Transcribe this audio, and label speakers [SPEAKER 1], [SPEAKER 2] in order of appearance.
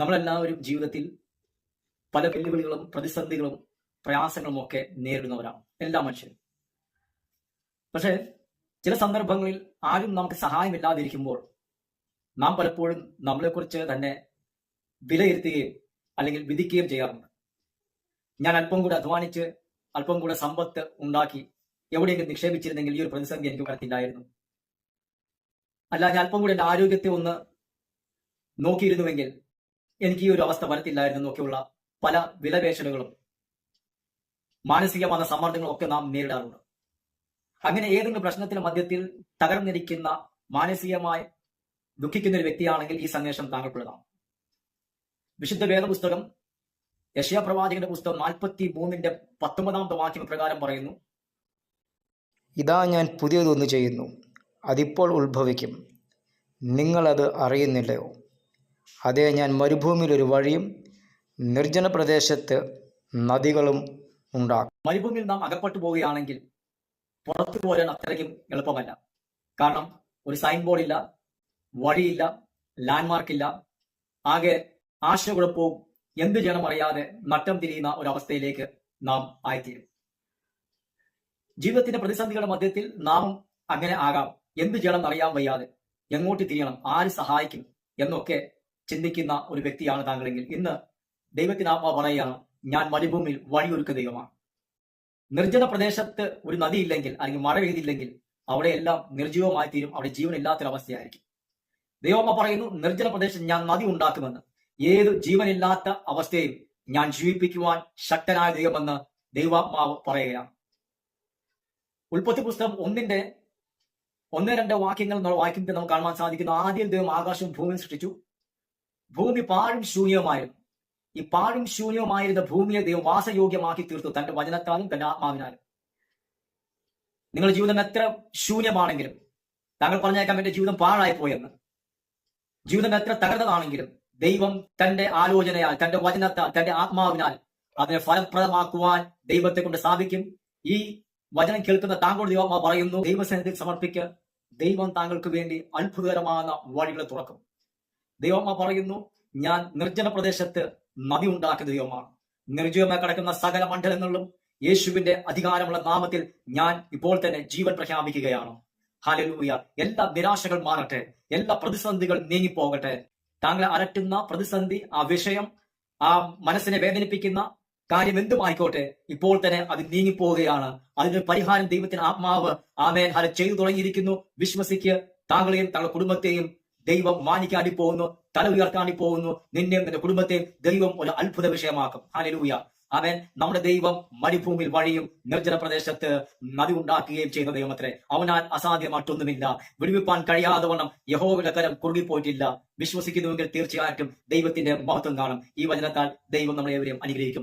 [SPEAKER 1] നമ്മളെല്ലാവരും ജീവിതത്തിൽ പല വെല്ലുവിളികളും പ്രതിസന്ധികളും പ്രയാസങ്ങളും ഒക്കെ നേരിടുന്നവരാണ്. എല്ലാ മനുഷ്യരും. പക്ഷേ ചില സന്ദർഭങ്ങളിൽ ആരും നമുക്ക് സഹായമില്ലാതിരിക്കുമ്പോൾ നാം പലപ്പോഴും നമ്മളെക്കുറിച്ച് തന്നെ വിലയിരുത്തുകയും അല്ലെങ്കിൽ വിധിക്കുകയും ചെയ്യാറുണ്ട്. ഞാൻ അല്പം കൂടെ അധ്വാനിച്ച് അല്പം കൂടെ സമ്പത്ത് ഉണ്ടാക്കി എവിടെയെങ്കിലും നിക്ഷേപിച്ചിരുന്നെങ്കിൽ ഈ ഒരു പ്രതിസന്ധി എനിക്ക് വരത്തില്ലായിരുന്നു. അല്ല ഞാൻ അല്പം കൂടെ എന്റെ ആരോഗ്യത്തെ ഒന്ന് നോക്കിയിരുന്നുവെങ്കിൽ എനിക്ക് ഈ ഒരു അവസ്ഥ വരത്തില്ലായിരുന്നു എന്നൊക്കെയുള്ള പല വിലപേശലുകളും മാനസികമായ സമ്മർദ്ദങ്ങളും ഒക്കെ നാം നേരിടാറുണ്ട്. അങ്ങനെ ഏതെങ്കിലും പ്രശ്നത്തിന്റെ മധ്യത്തിൽ തകർന്നിരിക്കുന്ന മാനസികമായി ദുഃഖിക്കുന്ന ഒരു വ്യക്തിയാണെങ്കിൽ ഈ സന്ദേശം താങ്കൾക്കുള്ളതാണ്. വിശുദ്ധ വേദപുസ്തകം യശയ പ്രവാചകന്റെ പുസ്തകം നാൽപ്പത്തി മൂന്നിന്റെ പത്തൊമ്പതാമത്തെ വാക്യം പ്രകാരം പറയുന്നു.
[SPEAKER 2] ഇതാ ഞാൻ പുതിയതൊന്ന് ചെയ്യുന്നു. അതിപ്പോൾ ഉത്ഭവിക്കും. നിങ്ങളത് അറിയുന്നില്ലയോ? അതേ ഞാൻ മരുഭൂമിയിലൊരു വഴിയും നിർജന പ്രദേശത്ത് നദികളും ഉണ്ടാകും
[SPEAKER 1] മരുഭൂമിയിൽ നാം അകപ്പെട്ടു പോവുകയാണെങ്കിൽ പുറത്തു പോരാൻ അത്രയ്ക്കും എളുപ്പമല്ല. കാരണം ഒരു സൈൻ ബോർഡ് ഇല്ല വഴിയില്ല ലാൻഡ്മാർക്ക് ഇല്ല. ആകെ ആശയക്കുഴപ്പവും എന്ത് ചെയ്യണം അറിയാതെ നട്ടം തിരിയുന്ന അവസ്ഥയിലേക്ക് നാം ആയിത്തീരും. ജീവിതത്തിന്റെ പ്രതിസന്ധികളുടെ മധ്യത്തിൽ നാം അങ്ങനെ ആകാം. എന്ത് ചെയ്യണം അറിയാൻ വയ്യാതെ എങ്ങോട്ട് തിരിയണം? ആര് സഹായിക്കും? എന്നൊക്കെ ചിന്തിക്കുന്ന ഒരു വ്യക്തിയാണ് താങ്കളെങ്കിൽ ഇന്ന് ദൈവത്തിന് ആത്മാ പറയുകയാണ് ഞാൻ മരുഭൂമിയിൽ വഴിയൊരുക്ക ദൈവമാണ് നിർജന പ്രദേശത്ത് ഒരു നദി ഇല്ലെങ്കിൽ അല്ലെങ്കിൽ മഴ പെയ്തില്ലെങ്കിൽ അവിടെയെല്ലാം നിർജീവമായി തീരും. അവിടെ ജീവൻ ജീവനില്ലാത്തൊരവസ്ഥയായിരിക്കും ദൈവമ്മ പറയുന്നു നിർജന പ്രദേശത്ത് ഞാൻ നദി ഉണ്ടാക്കുമെന്ന്. ഏത് ജീവനില്ലാത്ത അവസ്ഥയും ഞാൻ ജീവിപ്പിക്കുവാൻ ശക്തനായ ദൈവമെന്ന് ദൈവാത്മാവ് പറയുകയാണ്. ഉൽപ്പത്തി പുസ്തകം ഒന്നിന്റെ ഒന്ന് രണ്ട് വാക്യങ്ങൾ വായിക്കുമ്പോൾ നമുക്ക് കാണുവാൻ സാധിക്കുന്നു. ആദ്യം ദൈവം ആകാശവും ഭൂമിയും സൃഷ്ടിച്ചു. ഭൂമി പാഴും ശൂന്യവുമായിരുന്നു. ഈ പാഴും ശൂന്യവുമായിരുന്ന ഭൂമിയെ ദൈവം വാസയോഗ്യമാക്കി തീർത്തു തന്റെ വചനത്താലും തന്റെ ആത്മാവിനാലും. നിങ്ങളുടെ ജീവിതം എത്ര ശൂന്യമാണെങ്കിലും താങ്കൾ പറഞ്ഞേക്കാം എന്റെ ജീവിതം പാഴായി പോയെന്ന് ജീവിതം എത്ര തകർന്നതാണെങ്കിലും ദൈവം തന്റെ ആലോചനയാൽ തന്റെ വചനത്താൽ തന്റെ ആത്മാവിനാൽ അതിനെ ഫലപ്രദമാക്കുവാൻ ദൈവത്തെ കൊണ്ട് സാധിക്കും. ഈ വചനം കേൾക്കുന്ന താങ്കളുടെ ദൈവം പറയുന്നു ദൈവസേനത്തിൽ സമർപ്പിക്കുക ദൈവം താങ്കൾക്ക് വേണ്ടി അത്ഭുതകരമായ വഴികൾ തുറക്കും. ദൈവമ്മ പറയുന്നു ഞാൻ നിർജന പ്രദേശത്ത് നദി ഉണ്ടാക്കുന്ന ദൈവമാണ്. നിർജീവമായി കിടക്കുന്ന സകല മണ്ഡലങ്ങളിലും യേശുവിന്റെ അധികാരമുള്ള നാമത്തിൽ ഞാൻ ഇപ്പോൾ തന്നെ ജീവൻ പ്രഖ്യാപിക്കുകയാണ്. ഹാലലൂയ എല്ലാ നിരാശകൾ മാറട്ടെ എല്ലാ പ്രതിസന്ധികൾ നീങ്ങിപ്പോകട്ടെ. താങ്കളെ അലട്ടുന്ന പ്രതിസന്ധി ആ വിഷയം ആ മനസ്സിനെ വേദനിപ്പിക്കുന്ന കാര്യം എന്തുമായിക്കോട്ടെ ഇപ്പോൾ തന്നെ അത് നീങ്ങിപ്പോവുകയാണ്. അതിന് പരിഹാരം ദൈവത്തിന് ആത്മാവ് ആമേൻ. ഹല ചെയ്തു തുടങ്ങിയിരിക്കുന്നു. വിശ്വസിക്ക് താങ്കളെയും താങ്കളുടെ കുടുംബത്തെയും ദൈവം മാനിക്കാണ്ടി പോകുന്നു തല ഉയർത്താണ്ടി പോകുന്നു നിന്നെയും നിന്റെ കുടുംബത്തെയും ദൈവം ഒരു അത്ഭുത വിഷയമാക്കും. ഹാലലൂയ അവൻ നമ്മുടെ ദൈവം മരുഭൂമിയിൽ വഴിയും നിർജന പ്രദേശത്ത് നദി ഉണ്ടാക്കുകയും ചെയ്യുന്ന ദൈവമത്രേ. അവനാൽ അസാധ്യമായിട്ടൊന്നുമില്ല. വിടുവിപ്പാൻ കഴിയാതെ വണ്ണം യഹോവിന്റെ കരം കുറുകിപ്പോയിട്ടില്ല. വിശ്വസിക്കുന്നുവെങ്കിൽ തീർച്ചയായിട്ടും ദൈവത്തിന്റെ മഹത്വം കാണും. ഈ വചനത്താൽ ദൈവം നമ്മളെ ഏവരെയും അനുഗ്രഹിക്കും.